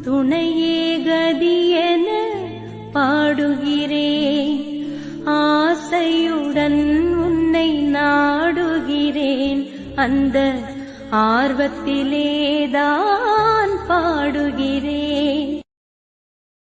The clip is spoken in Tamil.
துணையே கதியென பாடுகிறேன். ஆசையுடன் உன்னை நாடுகிறேன். அந்த ஆர்வத்திலேதான் பாடுகிறேன்.